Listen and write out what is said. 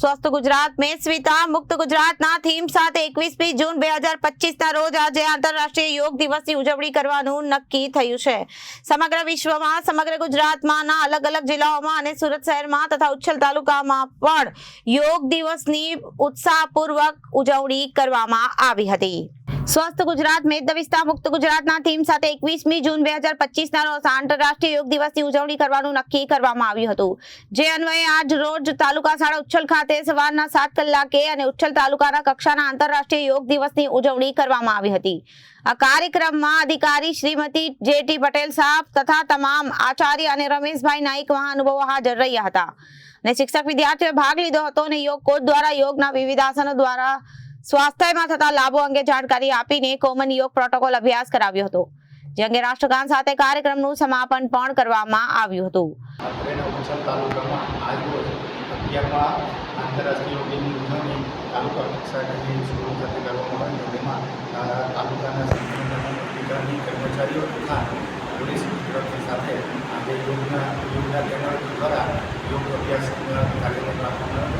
સ્વસ્થ ગુજરાત મેં સ્વિતા મુક્ત ગુજરાતના થીમ સાથે એકવીસમી જૂન બે હજાર પચીસના રોજ આજે આંતરરાષ્ટ્રીય યોગ દિવસની ઉજવણી કરવાનું નક્કી થયું છે. સમગ્ર વિશ્વમાં, સમગ્ર ગુજરાતમાંના અલગ અલગ જિલ્લાઓમાં અને સુરત શહેરમાં તથા ઉચ્છલ તાલુકામાં પણ યોગ દિવસની ઉત્સાહપૂર્વક ઉજવણી કરવામાં આવી હતી. સ્વસ્થ ગુજરાત મેદવિસ્તા મુક્ત ગુજરાતના થીમ સાથે એકવીસમી જૂન બે હજાર પચીસના રોજ આંતરરાષ્ટ્રીય યોગ દિવસની ઉજવણી કરવાનું નક્કી કરવામાં આવ્યું હતું. જે અન્વયે આજ રોજ તાલુકા શાળા ઉચ્છલ ખાતે સવારના સાત કલાકે અને ઉચ્છલ તાલુકાના કક્ષાના આંતરરાષ્ટ્રીય યોગ દિવસની ઉજવણી કરવામાં આવી હતી. આ કાર્યક્રમમાં અધિકારી શ્રીમતી જેટી પટેલ સાહેબ તથા તમામ આચાર્ય અને રમેશભાઈ નાઈક મહાનુભાવો હાજર રહ્યા હતા. અને શિક્ષક વિદ્યાર્થીઓએ ભાગ લીધો હતો અને યોગ કોચ દ્વારા યોગના વિવિધ આસનો દ્વારા સ્વાસ્થ્યમાં થતા લાભો અંગે જાણકારી આપીને કોમન યોગ પ્રોટોકોલ અભ્યાસ કરાવ્યો હતો, જે અંગે રાષ્ટ્રગાન સાથે કાર્યક્રમનું સમાપન પણ કરવામાં આવ્યું હતું. કર્મચારીઓ તથા પોલીસ સાથે આજે યોગના યોગના કેન્દ્ર દ્વારા યોગ અભ્યાસ કાર્યક્રમ રાખવામાં